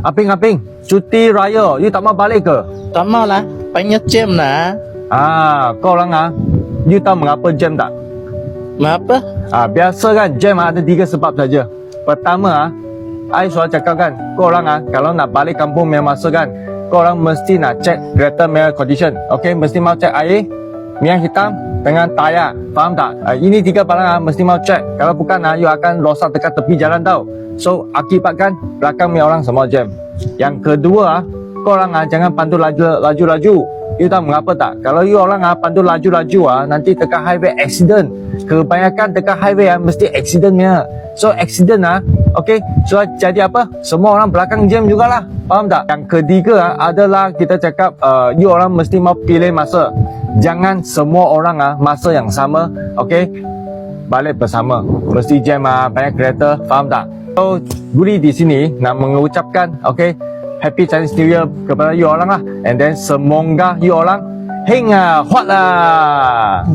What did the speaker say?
Aping Aping, cuti raya, you tak mau balik ke? Tak mau lah. Banyak jam lah. Ah, kau orang ah, you tahu mengapa jam tak? Mengapa? Ah, biasa kan jam ah, ada tiga sebab saja. Pertama ah, I selalu cakap kan, kau orang ah, kalau nak balik kampung punya masa kan, kau orang mesti nak cek kereta punya condition. Okay, mesti mau cek air, minyak hitam dengan tayar. Faham tak? Ah, ini tiga barang ah, mesti mau cek. Kalau bukan ah, you akan rosak dekat tepi jalan tau. So, akibatkan belakang punya orang semua jam. Yang kedua ah, kau orang ah, jangan pandu laju laju-laju. You tahu mengapa tak? Kalau you orang ah, pandu laju-laju ah, nanti dekat highway accident. Kebanyakan dekat highway ah, mesti accident punya. So accident ah, okay. So jadi apa? Semua orang belakang jam jugalah. Faham tak? Yang ketiga ah, adalah kita cakap uh, you orang mesti mau pilih masa. Jangan semua orang ah masa yang sama, okay? Balik bersama. Mesti jam ah, banyak kereta. Faham tak? So Guri di sini nak mengucapkan, okay? Happy Chinese New Year kepada you orang lah. And then semoga you orang heng ah, hot lah.